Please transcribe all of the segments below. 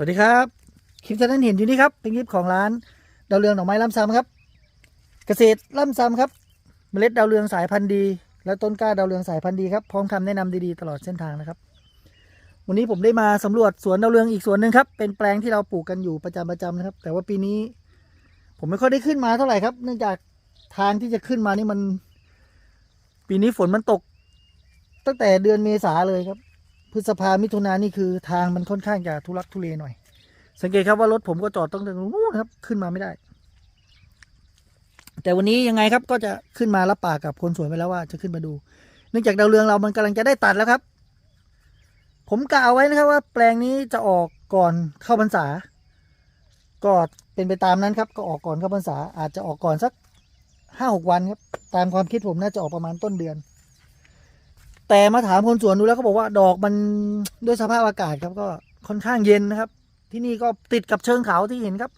สวัสดีครับ คลิปที่ท่านเห็นอยู่นี่ครับ เป็นคลิปของร้านดาวเรืองดอกไม้ล่ำซ้ำครับ เกษตรล่ำซ้ำครับ เมล็ดดาวเรืองสายพันธุ์ดี และต้นกล้าดาวเรืองสายพันธุ์ดีครับ พร้อมคำแนะนำดีๆตลอดเส้นทางนะครับ วันนี้ผมได้มาสำรวจสวนดาวเรืองอีกสวนหนึ่งครับ เป็นแปลงที่เราปลูกกันอยู่ประจำประจำนะครับ แต่ว่าปีนี้ ผมไม่ค่อยได้ขึ้นมาเท่าไหร่ครับ เนื่องจากทางที่จะขึ้นมานี่มัน ปีนี้ฝนมันตก ตั้งแต่เดือนเมษาเลยครับ พฤษภามิถุนานี่คือทางมันค่อนข้างจะทุลักทุเลหน่อย สังเกตครับว่ารถผมก็จอดต้องตรงนู้นครับขึ้นมาไม่ได้ แต่วันนี้ยังไงครับก็จะขึ้นมารับปากกับคนสวนไปแล้วว่าจะขึ้นมาดู เนื่องจากดาวเรืองเรามันกำลังจะได้ตัดแล้วครับ ผมกะเอาไว้นะครับว่าแปลงนี้จะออกก่อนเข้าพรรษา ก็เป็นไปตามนั้นครับ ก็ออกก่อนเข้าพรรษาอาจจะออกก่อนสักห้าหกวันครับตามความคิดผมน่าจะออกประมาณต้นเดือน แต่มาถามคนสวนดูแล้วเขาบอกว่าดอกมันด้วยสภาพอากาศครับก็ค่อนข้างเย็นนะครับ ที่นี่ก็ติดกับเชิงเขาที่เห็นครับ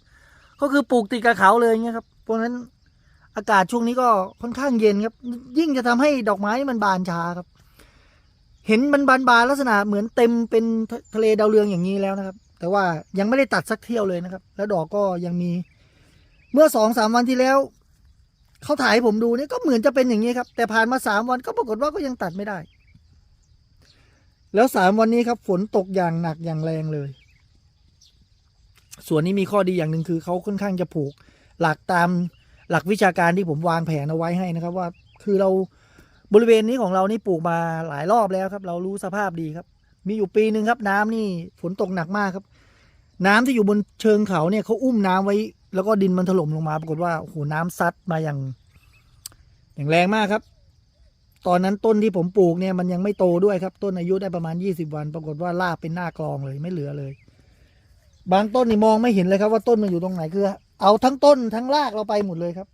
ก็คือปลูกติดกับเขาเลยเงี้ยครับเพราะฉะนั้นอากาศช่วงนี้ก็ค่อนข้างเย็นครับ ยิ่งจะทำให้ดอกไม้มันบานช้าครับ เห็นมันบานบานลักษณะเหมือนเต็มเป็นทะเลดาวเรืองอย่างนี้แล้วนะครับ แต่ว่ายังไม่ได้ตัดสักเที่ยวเลยนะครับ แล้วดอกก็ยังมี เมื่อสองสามวันที่แล้วเขาถ่ายผมดูเนี่ยก็เหมือนจะเป็นอย่างนี้ครับ แต่ผ่านมาสามวันก็ปรากฏว่าก็ยังตัดไม่ได้ แล้วสามวันนี้ครับ ฝนตกอย่างหนักอย่างแรงเลย ส่วนนี้มีข้อดีอย่างหนึ่งคือเขาค่อนข้างจะผูก หลักตามหลักวิชาการที่ผมวางแผนเอาไว้ให้นะครับ ว่าคือเราบริเวณนี้ของเรานี่ปลูกมาหลายรอบแล้วครับ เรารู้สภาพดีครับ มีอยู่ปีหนึ่งครับ น้ำนี่ฝนตกหนักมากครับ น้ำที่อยู่บนเชิงเขาเนี่ยเขาอุ้มน้ำไว้ แล้วก็ดินมันถล่มลงมา ปรากฏว่าโอ้โหน้ำซัดมาอย่าง อย่างแรงมากครับ ตอนนั้นต้นที่ผมปลูกเนี่ยมันยังไม่โตด้วยครับ ต้นอายุได้ประมาณยี่สิบวัน ปรากฏว่าลากเป็นหน้ากลองเลยไม่เหลือเลย บางต้นนี่มองไม่เห็นเลยครับว่าต้นมันอยู่ตรงไหนคือ เอาทั้งต้นทั้งรากเราไปหมดเลยครับ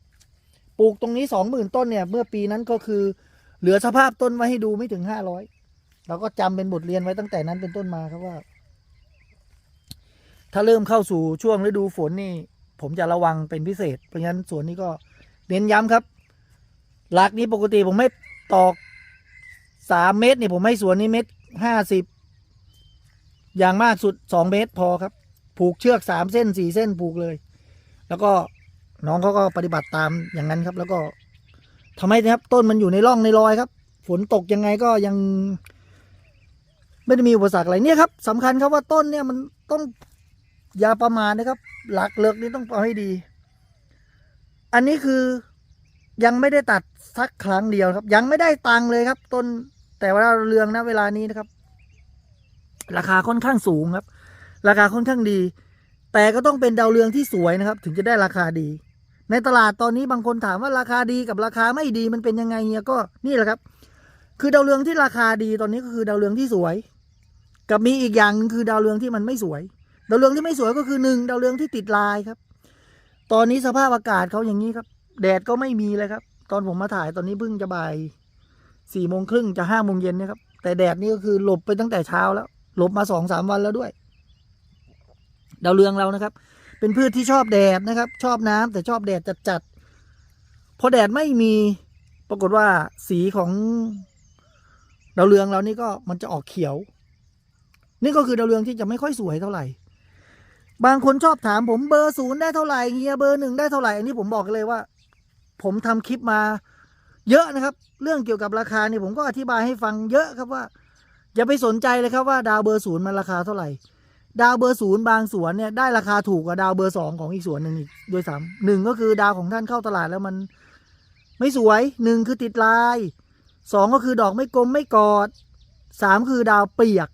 ปลูกตรงนี้สองหมื่นต้นเนี่ย เมื่อปีนั้นก็คือ เหลือสภาพต้นไว้ให้ดูไม่ถึงห้าร้อยเราก็จำเป็นบทเรียนไว้ตั้งแต่นั้นเป็นต้นมาครับว่า ถ้าเริ่มเข้าสู่ช่วงฤดูฝนนี่ ผมจะระวังเป็นพิเศษ เพราะฉะนั้นสวนนี้ก็เน้นย้ำครับหลักนี้ปกติผมไม่ ตอกสามเมตรนี่ผมให้สวนนี้เมตรห้าสิบอย่างมากสุดสองเมตรพอครับ ผูกเชือกสามเส้นสี่เส้นผูกเลย แล้วก็น้องเขาก็ปฏิบัติตามอย่างนั้นครับ แล้วก็ทำให้นะครับ ต้นมันอยู่ในร่องในรอยครับ ฝนตกยังไงก็ยัง ไม่ได้มีอุปสรรคอะไรเนี่ยครับสำคัญครับว่าต้นเนี่ยมันต้องอย่าประมาทนะครับ หลักเลิกนี่ต้องเอาให้ดี อันนี้คือ ยังไม่ได้ตัดสักครั้งเดียวครับ ยังไม่ได้ตังค์เลยครับ ต้นแต่ว่าเรืองนะเวลานี้นะครับ ราคาค่อนข้างสูงครับ ราคาค่อนข้างดี แต่ก็ต้องเป็นดาวเรืองที่สวยนะครับ ถึงจะได้ราคาดี ในตลาดตอนนี้บางคนถามว่าราคาดีกับราคาไม่ดีมันเป็นยังไงเนี่ยก็นี่แหละครับ คือดาวเรืองที่ราคาดีตอนนี้ก็คือดาวเรืองที่สวย กับมีอีกอย่างคือดาวเรืองที่มันไม่สวย ดาวเรืองที่ไม่สวยก็คือหนึ่งดาวเรืองที่ติดลายครับ ตอนนี้สภาพอากาศเขาอย่างนี้ครับ แดดก็ไม่มีเลยครับ ตอนผมมาถ่ายตอนนี้เพิ่งจะบ่ายสี่โมงครึ่งจะห้าโมงเย็นนะครับ แต่แดดนี่ก็คือหลบไปตั้งแต่เช้าแล้ว หลบมาสองสามวันแล้วด้วย ดาวเรืองเรานะครับ เป็นพืชที่ชอบแดดนะครับ ชอบน้ำแต่ชอบแดดจัดๆพอแดดไม่มีปรากฏว่าสีของดาวเรืองเรานี่ก็มันจะออกเขียว นี่ก็คือดาวเรืองที่จะไม่ค่อยสวยเท่าไหร่ บางคนชอบถามผมเบอร์ศูนย์ได้เท่าไหร่เฮียเบอร์หนึ่งได้เท่าไหร่อันนี้ผมบอกเลยว่า ผมทำคลิปมาเยอะนะครับ เรื่องเกี่ยวกับราคาเนี่ยผมก็อธิบายให้ฟังเยอะครับว่า อย่าไปสนใจเลยครับว่าดาวเบอร์ศูนย์มันราคาเท่าไหร่ ดาวเบอร์ศูนย์บางสวนเนี่ยได้ราคาถูกกว่าดาวเบอร์สองของอีกสวนหนึ่งอีกด้วยซ้ำหนึ่งก็คือดาวของท่านเข้าตลาดแล้วมันไม่สวยหนึ่งคือติดลายสองก็คือดอกไม่กลมไม่กอดสามคือดาวเปียก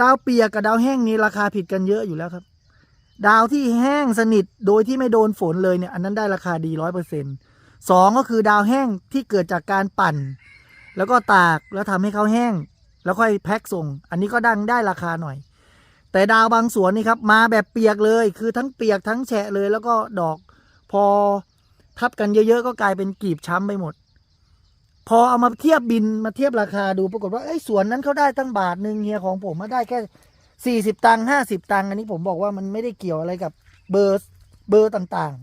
ดาวเปียกกับดาวแห้งนี่ราคาผิดกันเยอะอยู่แล้วครับ ดาวที่แห้งสนิทโดยที่ไม่โดนฝนเลยเนี่ยอันนั้นได้ราคาดีร้อยเปอร์เซ็นต์สองก็คือดาวแห้งที่เกิดจากการปั่น แล้วก็ตากแล้วทำให้เขาแห้ง แล้วค่อยแพ็คส่ง อันนี้ก็ดังได้ราคาหน่อย แต่ดาวบางสวนนี่ครับมาแบบเปียกเลย คือทั้งเปียกทั้งแฉะเลย แล้วก็ดอก พอทับกันเยอะๆก็กลายเป็นกีบช้ำไปหมด พอเอามาเทียบบินมาเทียบราคาดูปรากฏว่าไอ้สวนนั้นเขาได้ตั้งบาทหนึ่งเฮียของผมมาได้แค่ สี่สิบตังค์ห้าสิบตังค์อันนี้ผมบอกว่ามันไม่ได้เกี่ยวอะไรกับเบอร์เบอร์ต่าง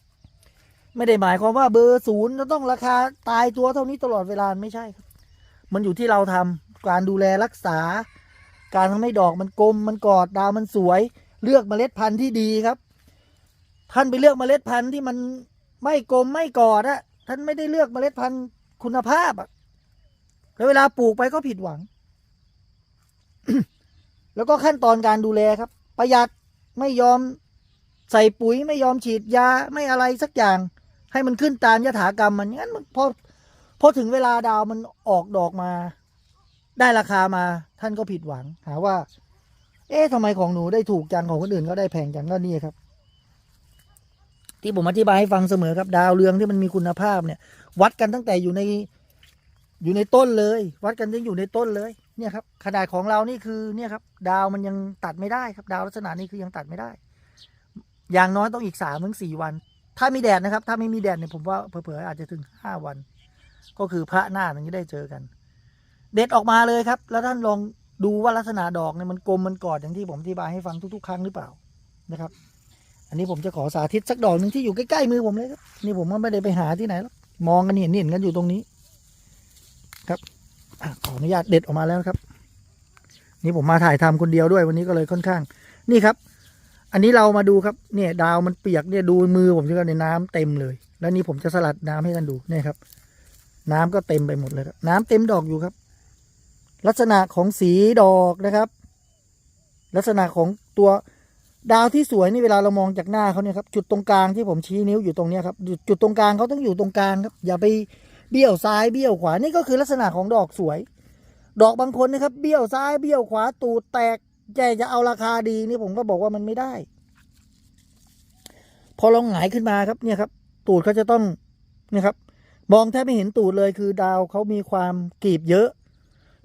ๆ ไม่ได้หมายความว่าเบอร์ศูนย์จะต้องราคาตายตัวเท่านี้ตลอดเวลาไม่ใช่ครับ มันอยู่ที่เราทำการดูแลรักษา การทำให้ดอกมันกลมมันกอดดาวมันสวย เลือกเมล็ดพันธุ์ที่ดีครับ ท่านไปเลือกเมล็ดพันธุ์ที่มันไม่กลมไม่กอดอะท่านไม่ได้เลือกเมล็ดพันธุ์คุณภาพอะแล้วเวลาปลูกไปก็ผิดหวัง แล้วก็ขั้นตอนการดูแลครับ ประหยัดไม่ยอมใส่ปุ๋ยไม่ยอมฉีดยาไม่อะไรสักอย่าง ให้มันขึ้นตามยถากรรมมันงั้นพอพอถึงเวลาดาวมันออกดอกมา ได้ราคามาท่านก็ผิดหวัง หาว่า เอ๊ะทำไมของหนูได้ถูกจังของคนอื่นก็ได้แพงจังก็นี่ครับ ที่ผมอธิบายให้ฟังเสมอครับ ดาวเรืองที่มันมีคุณภาพเนี่ย วัดกันตั้งแต่อยู่ในอยู่ในต้นเลย วัดกันยังอยู่ในต้นเลย เนี่ยครับขนาดของเรานี่คือเนี่ยครับ ดาวมันยังตัดไม่ได้ครับ ดาวลักษณะนี้คือยังตัดไม่ได้ อย่างน้อยต้องอีกสามถึงสี่วัน ถ้ามีแดดนะครับ ถ้าไม่มีแดดเนี่ยผมว่าเผลอๆอาจจะถึงห้าวัน ก็คือพระหน้าถึงจะได้เจอกัน เด็ดออกมาเลยครับ แล้วท่านลองดูว่าลักษณะดอกเนี่ยมันกลมมันกอดอย่างที่ผมอธิบายให้ฟังทุก ๆ ครั้งหรือเปล่านะครับ อันนี้ผมจะขอสาธิตสักดอกหนึ่งที่อยู่ใกล้ๆมือผมเลยครับนี่ผมก็ไม่ได้ไปหาที่ไหนหรอกมองกันเห็นเห็นกันอยู่ตรงนี้ ครับ ขออนุญาตเด็ดออกมาแล้วครับ นี่ผมมาถ่ายทำคนเดียวด้วยวันนี้ก็เลยค่อนข้าง นี่ครับ อันนี้เรามาดูครับ เนี่ย ดาวมันเปียกเนี่ยดูมือผมจะก็ในน้ำเต็มเลย แล้วนี่ผมจะสลัดน้ำให้ท่านดูเนี่ยครับ น้ำก็เต็มไปหมดเลยครับ น้ำเต็มดอกอยู่ครับ ลักษณะของสีดอกนะครับ ลักษณะของตัวดาวที่สวยนี่เวลาเรามองจากหน้าเขาเนี่ยครับจุดตรงกลางที่ผมชี้นิ้วอยู่ตรงเนี้ยครับจุดตรงกลางเขาต้องอยู่ตรงกลางครับ อย่าไป เบี้ยวซ้ายเบี้ยวขวานี่ก็คือลักษณะของดอกสวย ดอกบางคนนะครับเบี้ยวซ้ายเบี้ยวขวาตูดแตกแกจะเอาราคาดีนี่ผมก็บอกว่ามันไม่ได้ พอเราหงายขึ้นมาครับเนี่ยครับ ตูดเขาจะต้องเนี่ยครับ มองแทบไม่เห็นตูดเลยคือดาวเขามีความกรีบเยอะ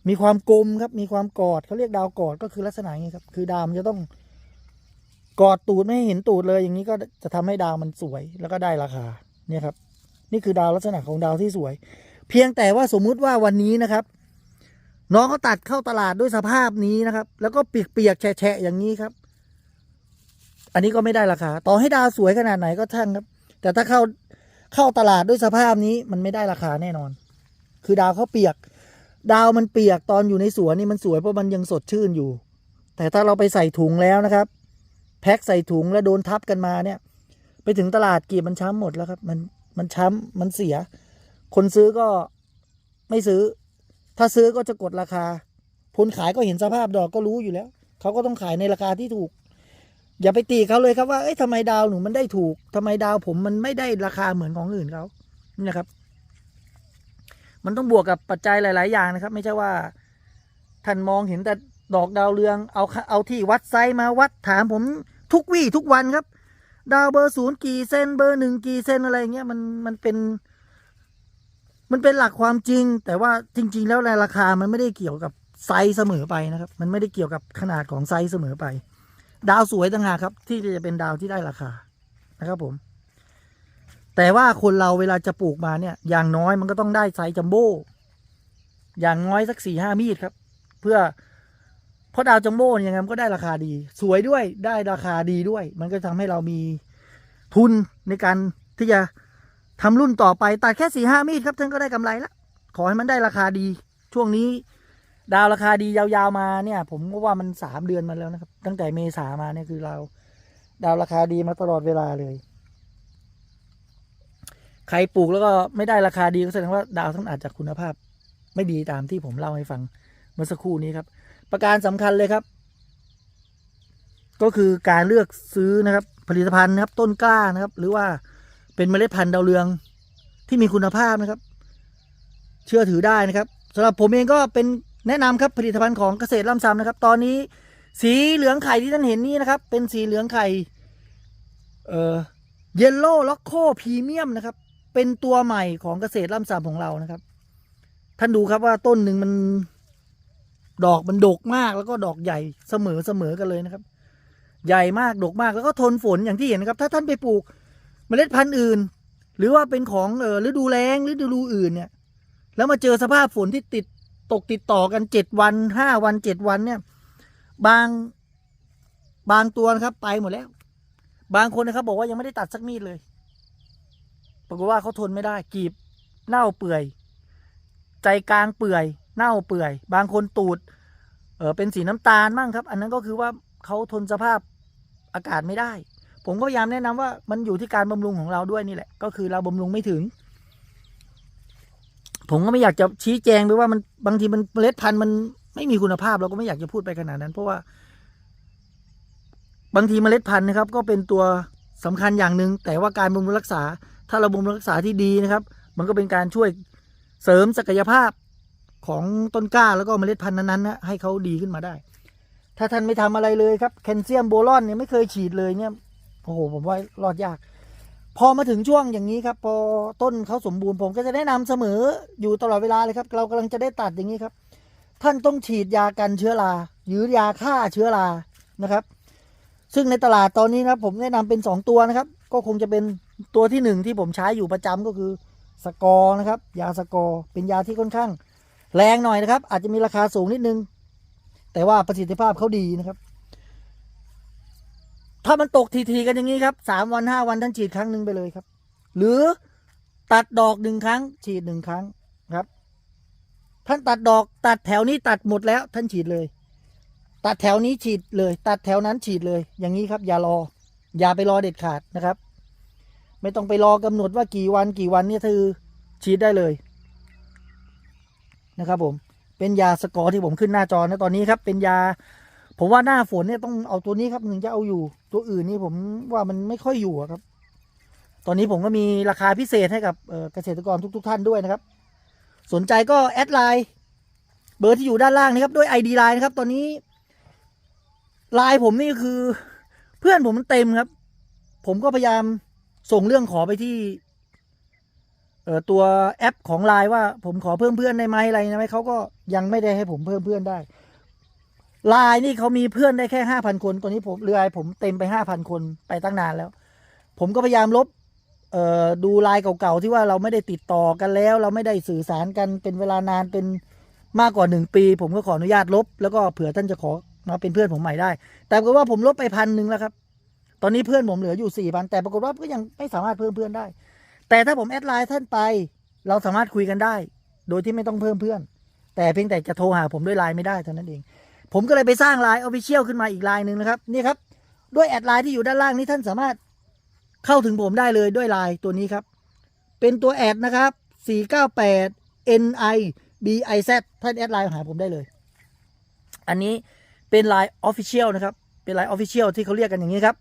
มีความกลมครับ มีความกอดเขาเรียกดาวกอดก็คือลักษณะงนี้ครับ คือดาวมันจะต้องกอดตูดไม่ให้เห็นตูดเลยอย่างนี้ก็จะทำให้ดาวมันสวยแล้วก็ได้ราคาเนี่ยครับ นี่คือดาวลักษณะของดาวที่สวย เพียงแต่ว่าสมมุติว่าวันนี้นะครับ น้องเขาตัดเข้าตลาดด้วยสภาพนี้นะครับ แล้วก็เปียกๆแฉะๆอย่างนี้ครับ อันนี้ก็ไม่ได้ราคา ต่อให้ดาวสวยขนาดไหนก็ช่างครับ แต่ถ้าเข้าเข้าตลาดด้วยสภาพนี้มันไม่ได้ราคาแน่นอน คือดาวเขาเปียก ดาวมันเปียกตอนอยู่ในสวนนี่มันสวยเพราะมันยังสดชื่นอยู่ แต่ถ้าเราไปใส่ถุงแล้วนะครับ แพ็คใส่ถุงแล้วโดนทับกันมาเนี่ย ไปถึงตลาดกีบมันช้ำหมดแล้วครับ มัน มันช้ำมันเสีย คนซื้อก็ไม่ซื้อ ถ้าซื้อก็จะกดราคาคนขายก็เห็นสภาพดอกก็รู้อยู่แล้ว เขาก็ต้องขายในราคาที่ถูก อย่าไปตีเขาเลยครับว่าเอ้ยทำไมดาวหนูมันได้ถูกทำไมดาวผมมันไม่ได้ราคาเหมือนของอื่นเขานี่นะครับ มันต้องบวกกับปัจจัยหลาย ๆ อย่างนะครับ ไม่ใช่ว่าท่านมองเห็นแต่ดอกดาวเรืองเอาเอาที่วัดไซมาวัดถามผมทุกวี่ทุกวันครับ ดาวเบอร์ศูนย์กี่เซนเบอร์หนึ่งกี่เซนอะไรเงี้ยมันมันเป็น มันเป็นหลักความจริง แต่ว่าจริง ๆ แล้วราคามันไม่ได้เกี่ยวกับไซส์เสมอไปนะครับ มันไม่ได้เกี่ยวกับขนาดของไซส์เสมอไป ดาวสวยต่างหากครับ ที่จะเป็นดาวที่ได้ราคานะครับผม แต่ว่าคนเราเวลาจะปลูกมาเนี่ย อย่างน้อยมันก็ต้องได้ไซส์จัมโบ้อย่างน้อยสักสี่ห้ามีดครับ เพื่อ เพราะดาวจัมโบ้เนี่ยยังไงมันก็ได้ราคาดี สวยด้วยได้ราคาดีด้วย มันก็ทำให้เรามีทุนในการที่จะทำรุ่นต่อไปตัดแค่สี่ห้ามีดครับท่านก็ได้กำไรละขอให้มันได้ราคาดี ช่วงนี้ ดาวราคาดียาวๆมาเนี่ย ผมก็ว่ามันสามเดือนมาแล้วนะครับ ตั้งแต่เมษามาเนี่ยคือเรา ดาวราคาดีมาตลอดเวลาเลย ใครปลูกแล้วก็ไม่ได้ราคาดีก็แสดงว่าดาวท่านอาจจะคุณภาพ ไม่ดีตามที่ผมเล่าให้ฟังเมื่อสักครู่นี้ครับ ประการสำคัญเลยครับ ก็คือการเลือกซื้อนะครับ ผลิตภัณฑ์นะครับ ต้นกล้านะครับ หรือว่าเป็นเมล็ดพันธุ์ดาวเรืองที่มีคุณภาพนะครับ เชื่อถือได้นะครับสำหรับผมเองก็เป็นแนะนำครับผลิตภัณฑ์ของเกษตรล่ำซ้ำนะครับ ตอนนี้สีเหลืองไข่ที่ท่านเห็นนี่นะครับ เป็นสีเหลืองไข่เอ่อเยลโล่ล็อกโคพรีเมียมนะครับ เป็นตัวใหม่ของเกษตรล่ำซ้ำของเรานะครับ ท่านดูครับว่าต้นหนึ่งมัน ดอกมันดกมากแล้วก็ดอกใหญ่เสมอเสมอกันเลยนะครับ ใหญ่มากดกมากแล้วก็ทนฝนอย่างที่เห็นนะครับ ถ้าท่านไปปลูกเมล็ดพันธุ์อื่น หรือว่าเป็นของเออฤดูแล้งฤดูอื่นเนี่ย แล้วมาเจอสภาพฝนที่ติดตกติดต่อกันเจ็ดวันห้าวันเจ็ดวันเนี่ย บางบางตัวนะครับไปหมดแล้ว บางคนนะครับ บอกว่ายังไม่ได้ตัดสักมีดเลยปรากฏว่าเขาทนไม่ได้กีบเน่าเปื่อย ใจกลางเปื่อย เน่าเปื่อย บางคนตูดเออเป็นสีน้ำตาลมั่งครับ อันนั้นก็คือว่าเขาทนสภาพอากาศไม่ได้ ผมก็พยายามแนะนำว่ามันอยู่ที่การบำรุงของเราด้วยนี่แหละ ก็คือเราบำรุงไม่ถึง ผมก็ไม่อยากจะชี้แจงไปว่ามันบางทีมันเมล็ดพันธุ์มันไม่มีคุณภาพเราก็ไม่อยากจะพูดไปขนาดนั้น เพราะว่า บางทีเมล็ดพันธุ์นะครับ ก็เป็นตัวสำคัญอย่างหนึ่งแต่ว่าการบำรุงรักษา ถ้าเราบำรุงรักษาที่ดีนะครับ มันก็เป็นการช่วยเสริมศักยภาพ ของต้นกล้าแล้วก็เมล็ดพันธุ์นั้นๆนะให้เขาดีขึ้นมาได้ ถ้าท่านไม่ทำอะไรเลยครับแคลเซียมโบรอนเนี่ยไม่เคยฉีดเลยเนี่ยโอ้โหผมว่ารอดยาก พอมาถึงช่วงอย่างนี้ครับ พอต้นเขาสมบูรณ์ผมก็จะแนะนำเสมออยู่ตลอดเวลาเลยครับ เรากำลังจะได้ตัดอย่างนี้ครับ ท่านต้องฉีดยากันเชื้อราหรือยาฆ่าเชื้อรานะครับ ซึ่งในตลาดตอนนี้นะครับผมแนะนำเป็นสองตัวนะครับ ก็คงจะเป็นตัวที่หนึ่งที่ผมใช้อยู่ประจำก็คือสกอร์นะครับ ยาสกอร์เป็นยาที่ค่อนข้าง แรงหน่อยนะครับ อาจจะมีราคาสูงนิดนึง แต่ว่าประสิทธิภาพเขาดีนะครับ ถ้ามันตกที ๆ กันอย่างนี้ครับสามวันห้าวันท่านฉีดครั้งหนึ่งไปเลยครับ หรือตัดดอกหนึ่งครั้ง ฉีดหนึ่งครั้งครับ ท่านตัดดอกตัดแถวนี้ตัดหมดแล้ว ท่านฉีดเลย ตัดแถวนี้ฉีดเลย ตัดแถวนั้นฉีดเลย อย่างนี้ครับ อย่ารอ อย่าไปรอเด็ดขาดนะครับ ไม่ต้องไปรอกำหนดว่ากี่วันกี่วันเนี่ยคือฉีดได้เลย นะครับผมเป็นยาสกอร์ที่ผมขึ้นหน้าจอนะตอนนี้ครับเป็นยา ผมว่าหน้าฝนเนี่ยต้องเอาตัวนี้ครับถึงจะเอาอยู่ตัวอื่นนี่ผมว่ามันไม่ค่อยอยู่ครับ ตอนนี้ผมก็มีราคาพิเศษให้กับเกษตรกรทุกๆท่านด้วยนะครับ สนใจก็แอดไลน์เบอร์ที่อยู่ด้านล่างนะครับด้วย ID ไลน์นะครับ ตอนนี้ไลน์ผมนี่คือ เพื่อนผมมันเต็มครับ ผมก็พยายามส่งเรื่องขอไปที่ ตัวแอปของไลน์ว่าผมขอเพิ่มเพื่อนได้ไหมอะไรนะไหมเขาก็ยังไม่ได้ให้ผมเพิ่มเพื่อนได้ไลน์นี่เขามีเพื่อนได้แค่ห้าพันคนตอนนี้ผมเรือผมเต็มไปห้าพันคนไปตั้งนานแล้ว ผมก็พยายามลบเออดูไลน์เก่าๆที่ว่าเราไม่ได้ติดต่อกันแล้ว เราไม่ได้สื่อสารกันเป็นเวลานานเป็นมากกว่าหนึ่งปี ผมก็ขออนุญาตลบ แล้วก็เผื่อท่านจะขอมาเป็นเพื่อนผมใหม่ได้ แต่ปรากฏว่าผมลบไปพันหนึ่งแล้วครับ ตอนนี้เพื่อนผมเหลืออยู่สี่พันแต่ปรากฏว่าก็ยังไม่สามารถเพิ่มเพื่อนได้ แต่ถ้าผมแอดไลน์ท่านไป เราสามารถคุยกันได้ โดยที่ไม่ต้องเพิ่มเพื่อน แต่เพียงแต่จะโทรหาผมด้วยไลน์ไม่ได้เท่านั้นเอง ผมก็เลยไปสร้างไลน์ออฟฟิเชียลขึ้นมาอีกไลน์หนึ่งนะครับ นี่ครับ ด้วยแอดไลน์ที่อยู่ด้านล่างนี้ท่านสามารถเข้าถึงผมได้เลยด้วยไลน์ตัวนี้ครับ เป็นตัวแอดนะครับ 498 NI BIZ ท่านแอดไลน์หาผมได้เลย อันนี้เป็นไลน์ออฟฟิเชียลนะครับ เป็นไลน์ออฟฟิเชียลที่เขาเรียกกันอย่างนี้ครับ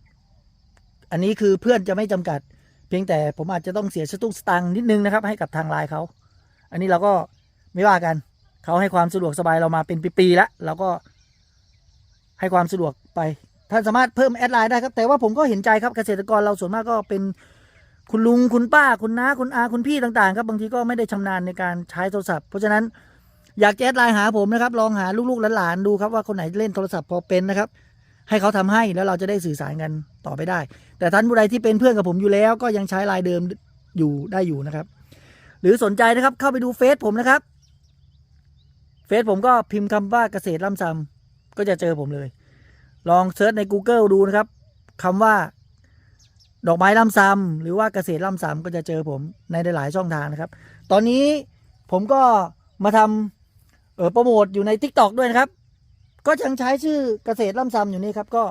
อันนี้คือเพื่อนจะไม่จำกัด เพียงแต่ผมอาจจะต้องเสียสตุ้งสตังค์นิดนึงนะครับ ให้กับทางไลน์เขาอันนี้เราก็ไม่ว่ากันเขาให้ความสะดวกสบายเรามาเป็นปีๆแล้วเราก็ให้ความสะดวกไปท่านสามารถเพิ่มแอดไลน์ได้ครับ แต่ว่าผมก็เห็นใจครับเกษตรกรเราส่วนมากก็เป็นคุณลุงคุณป้าคุณน้าคุณอาคุณพี่ต่างๆ ครับบางทีก็ไม่ได้ชำนาญในการใช้โทรศัพท์ เพราะฉะนั้นอยากแอดไลน์หาผมนะครับ ลองหาลูกๆหลานๆดูครับว่าคนไหนเล่นโทรศัพท์พอเป็นนะครับ ให้เขาทำให้แล้วเราจะได้สื่อสารกันต่อไปได้ แต่ท่านผู้ใดที่เป็นเพื่อนกับผมอยู่แล้ว ก็ยังใช้ลน์เดิมอยู่ได้อยู่นะครับ หรือสนใจนะครับเข้าไปดูเฟซผมนะครับเฟซผมก็พิมพ์คำว่าเกษตรล่ำซำก็จะเจอผมเลย ลองเซิร์ชใน Google ดูนะครับคำว่าดอกไม้ล่ำซำหรือว่าเกษตรล่ำซำก็จะเจอผมในหลายช่องทางนะครับ ตอนนี้ผมก็มาทำเออโปรโมทอยู่ใน Tik t o อกด้วยนะครับ ก็ยังใช้ชื่อเกษตรล่ำซำอยู่นี่ครับ ก็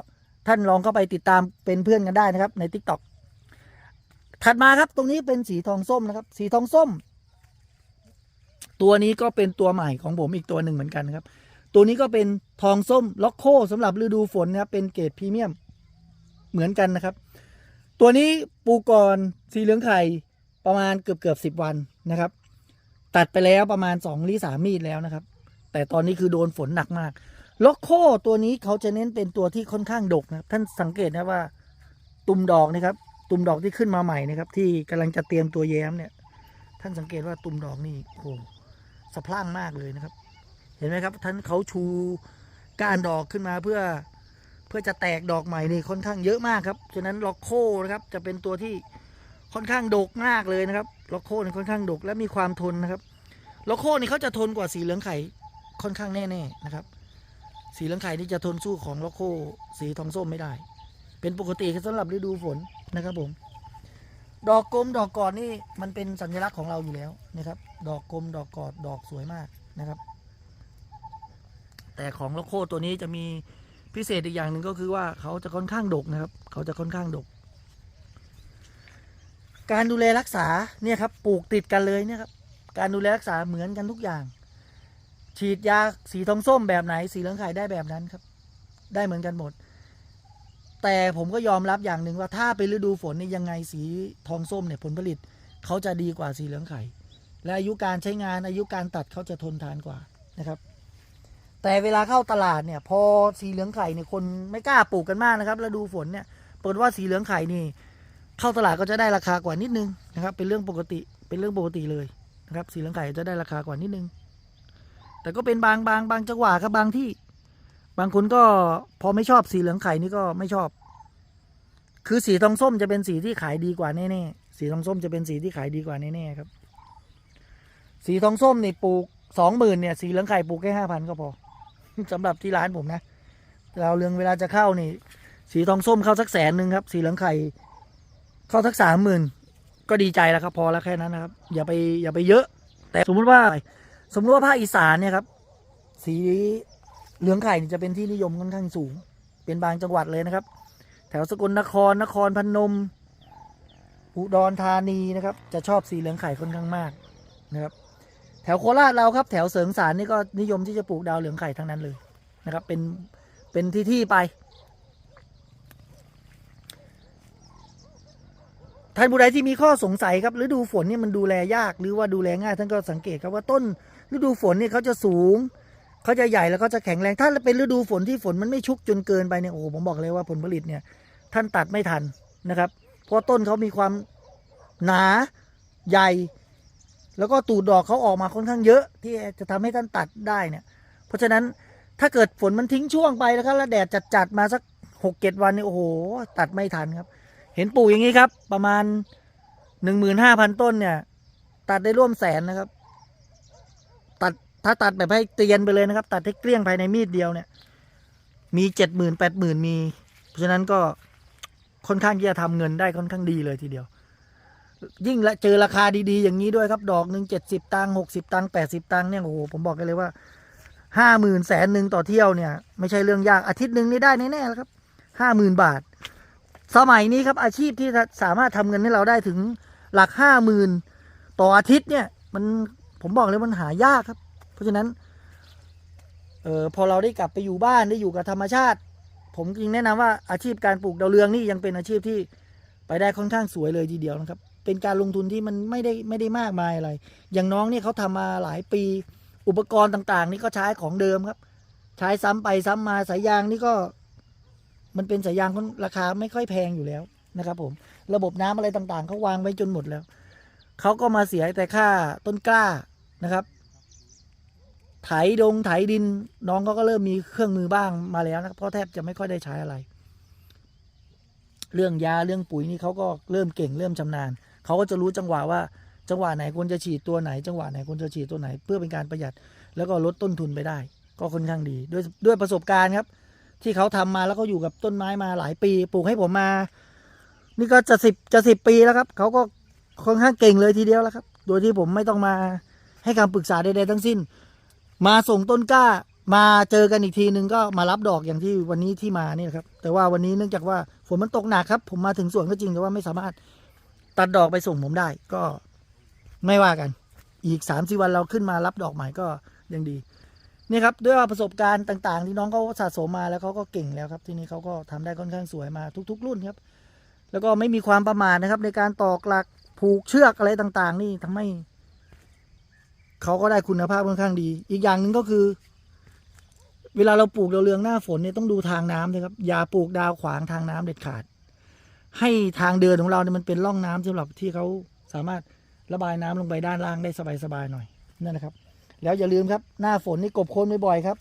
ท่านลองเข้าไปติดตามเป็นเพื่อนกันได้นะครับ ใน Tik t o อกถัดมาครับตรงนี้เป็นสีทองส้มนะครับ สีทองส้ม ตัวนี้ก็เป็นตัวใหม่ของผมอีกตัวหนึ่งเหมือนกันครับ ตัวนี้ก็เป็นทองส้มล็อกโคสำหรับฤดูฝนนะครับเป็นเกรดพรีเมียมเหมือนกันนะครับ ตัวนี้ปูกก่อนสีเหลืองไข่ประมาณเกือบเกือบสิบวันนะครับ ตัดไปแล้วประมาณสองหรือสามมีดแล้วนะครับ แต่ตอนนี้คือโดนฝนหนักมาก ล็อกโคตัวนี้เขาจะเน้นเป็นตัวที่ค่อนข้างดกนะครับ ท่านสังเกตนะว่า ตุ่มดอกนะครับ ตุ่มดอกที่ขึ้นมาใหม่นะครับ ที่กำลังจะเตรียมตัวแย้มเนี่ย ท่านสังเกตว่าตุ่มดอกนี่โอ้สะพรั่งมากเลยนะครับ เห็นไหมครับ ท่านเขาชูก้านดอกขึ้นมาเพื่อเพื่อจะแตกดอกใหม่นี่ค่อนข้างเยอะมากครับฉะนั้นล็อกโคนะครับ จะเป็นตัวที่ค่อนข้างดกมากเลยนะครับล็อกโคนี่ค่อนข้างดกและมีความทนนะครับล็อกโคนี่เขาจะทนกว่าสีเหลืองไข่ค่อนข้างแน่ๆนะครับ สีเหลืองไข่นี่จะทนสู้ของล็อกโคสีทองส้มไม่ได้ เป็นปกติสำหรับฤดูฝนนะครับผม ดอกกลมดอกกอดนี่มันเป็นสัญลักษณ์ของเราอยู่แล้วนะครับ ดอกกลมดอกกอดดอกสวยมากนะครับ แต่ของโลโคตัวนี้จะมีพิเศษอีกอย่างหนึ่งก็คือว่าเขาจะค่อนข้างดกนะครับ เขาจะค่อนข้างดก การดูแลรักษาเนี่ยครับปลูกติดกันเลยเนี่ยครับการดูแลรักษาเหมือนกันทุกอย่าง ฉีดยาสีทองส้มแบบไหน สีเหลืองไข่ได้แบบนั้นครับ ได้เหมือนกันหมด แต่ผมก็ยอมรับอย่างหนึ่งว่าถ้าเป็นฤดูฝนนี่ยังไงสีทองส้มเนี่ยผลผลิตเขาจะดีกว่าสีเหลืองไข่และอายุการใช้งานอายุการตัดเขาจะทนทานกว่านะครับ แต่เวลาเข้าตลาดเนี่ย พอสีเหลืองไข่เนี่ยคนไม่กล้าปลูกกันมากนะครับฤดูฝนเนี่ยเปิดว่าสีเหลืองไข่นี่ เข้าตลาดก็จะได้ราคากว่านิดนึงนะครับ เป็นเรื่องปกติเป็นเรื่องปกติเลยนะครับ สีเหลืองไข่จะได้ราคากว่านิดนึง แต่ก็เป็นบางบางบางจังหวะครับบางที่ บางคนก็พอไม่ชอบสีเหลืองไข่นี่ก็ไม่ชอบ คือสีทองส้มจะเป็นสีที่ขายดีกว่าแน่ๆสีทองส้มจะเป็นสีที่ขายดีกว่าแน่ๆครับ สีทองส้มนี่ปลูกสองหมื่นเนี่ย สีเหลืองไข่ปลูกแค่ห้าพันก็พอสำหรับที่ร้านผมนะเราเรื่องเวลาจะเข้านี่ สีทองส้มเข้าสักแสนหนึ่งครับ สีเหลืองไข่เข้าสักสามหมื่นก็ดีใจแล้วครับ พอแล้วแค่นั้นนะครับ อย่าไปอย่าไปเยอะ แต่สมมุติว่า สมมติว่าภาคอีสานเนี่ยครับ สีเหลืองไข่จะเป็นที่นิยมค่อนข้างสูง เป็นบางจังหวัดเลยนะครับ แถวสกลนครนครพนม อุดรธานีนะครับ จะชอบสีเหลืองไข่ค่อนข้างมากนะครับ แถวโคราชเราครับ แถวเสริงสารนี่ก็นิยมที่จะปลูกดาวเหลืองไข่ทั้งนั้นเลยนะครับ เป็นเป็นที่ที่ไปท่านผู้ใดที่มีข้อสงสัยครับฤดูฝนเนี่ยมันดูแลยากหรือว่าดูแลง่ายท่านก็สังเกตครับว่าต้น ฤดูฝนเนี่ยเขาจะสูงเขาจะใหญ่แล้วเขาจะแข็งแรง ถ้าเป็นฤดูฝนที่ฝนมันไม่ชุกจนเกินไปเนี่ยโอ้โหผมบอกเลยว่าผลผลิตเนี่ยท่านตัดไม่ทันนะครับ เพราะต้นเขามีความหนาใหญ่ แล้วก็ตูดดอกเขาออกมาค่อนข้างเยอะ ที่จะทำให้ท่านตัดได้เนี่ย เพราะฉะนั้นถ้าเกิดฝนมันทิ้งช่วงไปแล้วครับแล้วแดดจัดๆมาสักหกเจ็ดวันเนี่ยโอ้โห ตัดไม่ทันครับ เห็นปลูกอย่างนี้ครับ ประมาณหนึ่งหมื่นห้าพันต้นเนี่ย ตัดได้ร่วมแสนนะครับ ถ้าตัดแบบให้เตียนไปเลยนะครับ ตัดให้เกลี้ยงภายในมีดเดียวเนี่ย มีเจ็ดหมื่นแปดหมื่นมี เพราะฉะนั้นก็ค่อนข้างที่จะทำเงินได้ค่อนข้างดีเลยทีเดียว ยิ่งละเจอราคาดีๆ อย่างนี้ด้วยครับ ดอกหนึ่งเจ็ดสิบตังหกสิบตังแปดสิบตังเนี่ยโอ้โหผมบอกกันเลยว่าห้าหมื่นแสนหนึ่งต่อเที่ยวเนี่ย ไม่ใช่เรื่องยากอาทิตย์หนึ่งนี่ได้แน่ๆแล้วครับห้าหมื่นบาท สมัยนี้ครับอาชีพที่สามารถทำเงินให้เราได้ถึงหลักห้าหมื่นต่ออาทิตย์เนี่ย มันผมบอกเลยมันหายากครับ เพราะฉะนั้นเออพอเราได้กลับไปอยู่บ้านได้อยู่กับธรรมชาติ ผมจึงแนะนำว่าอาชีพการปลูกดาวเรืองนี่ยังเป็นอาชีพที่ไปได้ค่อนข้างสวยเลยทีเดียวนะครับ เป็นการลงทุนที่มันไม่ได้ไม่ได้มากมายอะไร อย่างน้องเนี่ยเขาทำมาหลายปี อุปกรณ์ต่างๆ นี่ก็ใช้ของเดิมครับ ใช้ซ้ำไปซ้ำมาสายยางนี่ก็ มันเป็นสายยางราคาไม่ค่อยแพงอยู่แล้วนะครับผมระบบน้ำอะไรต่างๆเขาวางไว้จนหมดแล้วเขาก็มาเสียแต่ค่าต้นกล้านะครับ ไถดงไถดิน น้องเขาก็เริ่มมีเครื่องมือบ้างมาแล้วนะเพราะแทบจะไม่ค่อยได้ใช้อะไร เรื่องยาเรื่องปุ๋ยนี่เขาก็เริ่มเก่งเริ่มชำนาญเขาก็จะรู้จังหวะว่า จังหวะไหนควรจะฉีดตัวไหน จังหวะไหนควรจะฉีดตัวไหน เพื่อเป็นการประหยัด แล้วก็ลดต้นทุนไปได้ ก็ค่อนข้างดี ด้วยด้วยประสบการณ์ครับ ที่เขาทำมาแล้วก็อยู่กับต้นไม้มาหลายปีปลูกให้ผมมา นี่ก็จะสิบจะสิบปีแล้วครับเขาก็ค่อนข้างเก่งเลยทีเดียวแล้วครับ โดยที่ผมไม่ต้องมาให้คำปรึกษาใดๆทั้งสิ้น มาส่งต้นกล้า มาเจอกันอีกทีนึงก็มารับดอกอย่างที่วันนี้ที่มาเนี่ยครับ แต่ว่าวันนี้เนื่องจากว่าฝนมันตกหนักครับ ผมมาถึงสวนก็จริงแต่ว่าไม่สามารถตัดดอกไปส่งผมได้ก็ไม่ว่ากัน อีกสามสี่วันเราขึ้นมารับดอกใหม่ก็ยังดีนี่ครับด้วยประสบการณ์ต่างๆ ที่น้องเขาสะสมมาแล้วเขาก็เก่งแล้วครับ ที่นี้เขาก็ทำได้ค่อนข้างสวยมาทุก ๆ รุ่นครับ แล้วก็ไม่มีความประมาทนะครับ ในการตอกหลักผูกเชือกอะไรต่าง ๆ นี่ทำให้ เขาก็ได้คุณภาพค่อนข้างดี อีกอย่างหนึ่งก็คือ เวลาเราปลูกดาวเรืองหน้าฝนเนี่ยต้องดูทางน้ำนะครับ อย่าปลูกดาวขวางทางน้ำเด็ดขาด ให้ทางเดินของเราเนี่ยมันเป็นร่องน้ำสำหรับที่เขาสามารถระบายน้ำลงไปด้านล่างได้สบายๆหน่อยนั่นนะครับ แล้วอย่าลืมครับ หน้าฝนนี่กบโคนบ่อยๆครับ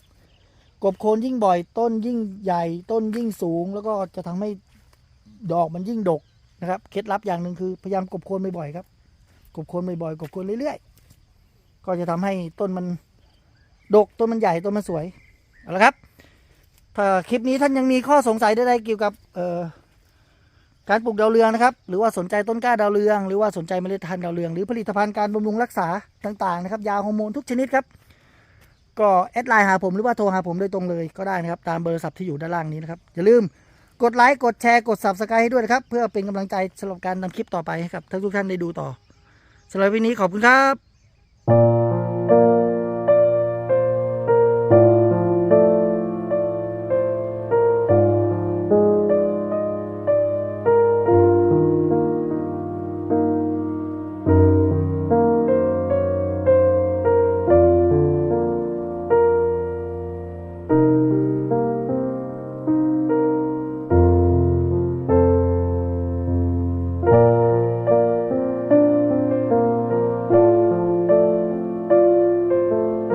กบโคนยิ่งบ่อย ต้นยิ่งใหญ่ ต้นยิ่งสูง แล้วก็จะทำให้ดอกมันยิ่งดกนะครับ เคล็ดลับอย่างหนึ่งคือพยายามกบโคนบ่อยๆครับ กบโคนบ่อยๆกบโคนเรื่อยๆ ก็จะทำให้ต้นมันดกต้นมันใหญ่ต้นมันสวยเอาละครับ ถ้าคลิปนี้ท่านยังมีข้อสงสัยใดๆเกี่ยวกับเอ่อการปลูกดาวเรืองนะครับ หรือว่าสนใจต้นกล้าดาวเรือง หรือว่าสนใจเมล็ดพันธุ์ดาวเรือง หรือผลิตภัณฑ์การบำรุงรักษาต่างๆนะครับ ยาฮอร์โมนทุกชนิดครับ ก็แอดไลน์หาผมหรือว่าโทรหาผมโดยตรงเลยก็ได้นะครับ ตามเบอร์โทรศัพท์ที่อยู่ด้านล่างนี้นะครับ อย่าลืมกดไลค์ กดแชร์ กด subscribe ให้ด้วยนะครับ เพื่อเป็นกำลังใจสำหรับการทำคลิปต่อไปให้กับทุกท่านได้ดูต่อสำหรับวันนี้ขอบคุณครับ